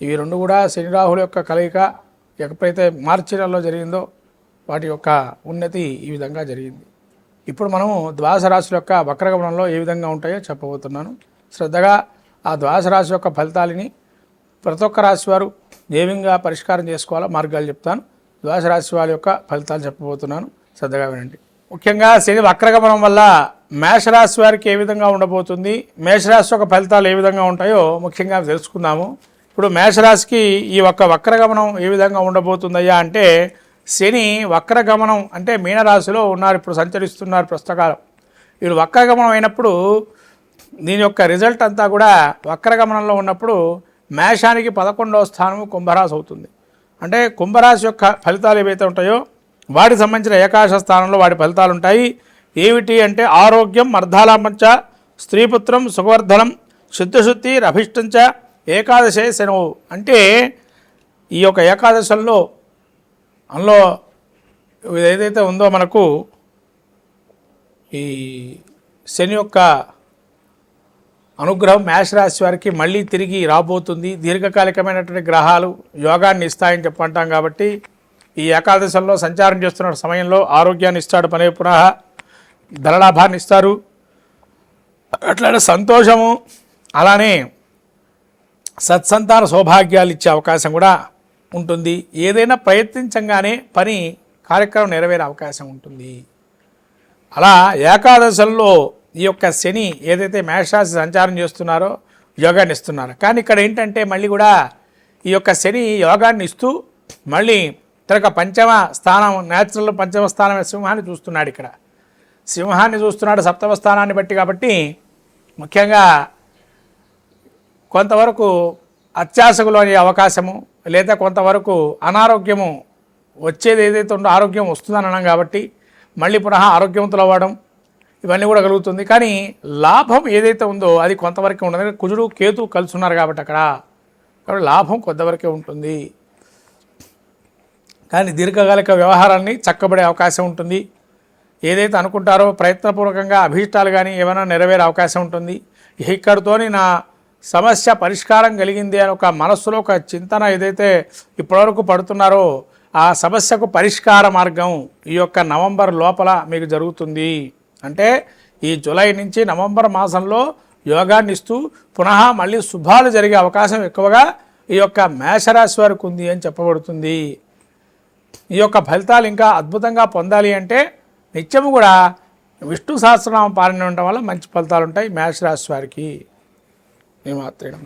ఇవి రెండు కూడా శని రాహుల యొక్క కలయిక ఎప్పుడైతే మార్చి నెలలో జరిగిందో వాటి యొక్క ఉన్నతి ఈ విధంగా జరిగింది. ఇప్పుడు మనము ద్వాదశ రాశుల యొక్క వక్రగమనంలో ఏ విధంగా ఉంటాయో చెప్పబోతున్నాను. శ్రద్ధగా ఆ ద్వాదశ రాశి యొక్క ఫలితాలని ప్రతి ఒక్క రాశి వారు ఏ విధంగా పరిష్కారం చేసుకోవాలో మార్గాలు చెప్తాను. ద్వాదశ రాశి వారి యొక్క ఫలితాలు చెప్పబోతున్నాను. శ్రద్ధగా వినండి. ముఖ్యంగా శని వక్రగమనం వల్ల మేషరాశి వారికి ఏ విధంగా ఉండబోతుంది మేషరాశి యొక్క ఫలితాలు ఏ విధంగా ఉంటాయో ముఖ్యంగా తెలుసుకుందాము. ఇప్పుడు మేషరాశికి ఈ ఒక్క వక్రగమనం ఏ విధంగా ఉండబోతుందయ్యా అంటే శని వక్రగమనం అంటే మీనరాశిలో ఉన్నారు ఇప్పుడు సంచరిస్తున్నారు పుస్తకాలు వీళ్ళు వక్రగమనం అయినప్పుడు దీని యొక్క రిజల్ట్ అంతా కూడా వక్రగమనంలో ఉన్నప్పుడు మేషానికి పదకొండవ స్థానము కుంభరాశి అవుతుంది. అంటే కుంభరాశి యొక్క ఫలితాలు ఏవైతే ఉంటాయో వాటికి సంబంధించిన ఏకాశ స్థానంలో వాటి ఫలితాలు ఉంటాయి. ఏమిటి అంటే ఆరోగ్యం అర్ధాలాపంచ స్త్రీపుత్రం సుఖవర్ధనం శుద్ధశుద్ధి రభిష్టంచ ఏకాదశే శనవు అంటే ఈ యొక్క ఏకాదశంలో అందులో ఏదైతే ఉందో మనకు ఈ శని యొక్క అనుగ్రహం మేషరాశి వారికి మళ్ళీ తిరిగి రాబోతుంది. దీర్ఘకాలికమైనటువంటి గ్రహాలు యోగాన్ని ఇస్తాయని చెప్పంటాం కాబట్టి ఈ ఏకాదశంలో సంచారం చేస్తున్న సమయంలో ఆరోగ్యాన్ని ఇస్తాడు. పనే పునః ధనలాభాన్ని ఇస్తారు. అట్లానే సంతోషము అలానే సత్సంతాన సౌభాగ్యాలు ఇచ్చే అవకాశం కూడా ఉంటుంది. ఏదైనా ప్రయత్నించంగానే పని కార్యక్రమం నెరవేరే అవకాశం ఉంటుంది. అలా ఏకాదశంలో ఈ యొక్క శని ఏదైతే మేషరాశి సంచారం చేస్తున్నారో యోగాన్ని ఇస్తున్నారు. కానీ ఇక్కడ ఏంటంటే మళ్ళీ కూడా ఈ యొక్క శని యోగాన్ని ఇస్తూ మళ్ళీ తనక పంచమ స్థానం న్యాచురల్ పంచమ స్థానం సింహాన్ని చూస్తున్నాడు ఇక్కడ. సింహాన్ని చూస్తున్నాడు సప్తమ స్థానాన్ని బట్టి కాబట్టి ముఖ్యంగా కొంతవరకు అత్యాసకు లోని అవకాశము లేదా కొంతవరకు అనారోగ్యము వచ్చేది ఏదైతే ఉందో ఆరోగ్యం వస్తుందని అన్నాం కాబట్టి మళ్ళీ పునః ఆరోగ్యవంతులు అవ్వడం ఇవన్నీ కూడా కలుగుతుంది. కానీ లాభం ఏదైతే ఉందో అది కొంతవరకే ఉండదు. కుజుడు కేతు కలిసి ఉన్నారు కాబట్టి అక్కడ. కాబట్టి లాభం కొంతవరకే ఉంటుంది. కానీ దీర్ఘకాలిక వ్యవహారాన్ని చక్కబడే అవకాశం ఉంటుంది. ఏదైతే అనుకుంటారో ప్రయత్నపూర్వకంగా అభీష్టాలు కానీ ఏమైనా నెరవేరే అవకాశం ఉంటుంది. ఇక్కడితోని నా సమస్య పరిష్కారం కలిగింది అని ఒక మనస్సులో ఒక చింతన ఏదైతే ఇప్పటివరకు పడుతున్నారో ఆ సమస్యకు పరిష్కార మార్గం ఈ యొక్క నవంబర్ లోపల మీకు జరుగుతుంది. అంటే ఈ జూలై నుంచి నవంబర్ మాసంలో యోగాన్ని ఇస్తూ పునః మళ్ళీ శుభాలు జరిగే అవకాశం ఎక్కువగా ఈ యొక్క మేషరాశి వారికి ఉంది అని చెప్పబడుతుంది. ఈ యొక్క ఫలితాలు ఇంకా అద్భుతంగా పొందాలి అంటే నిత్యము కూడా విష్ణు సహస్రనామం పాలన ఉండడం వల్ల మంచి ఫలితాలు ఉంటాయి మేషరాశి వారికి. ఈ మాత్రం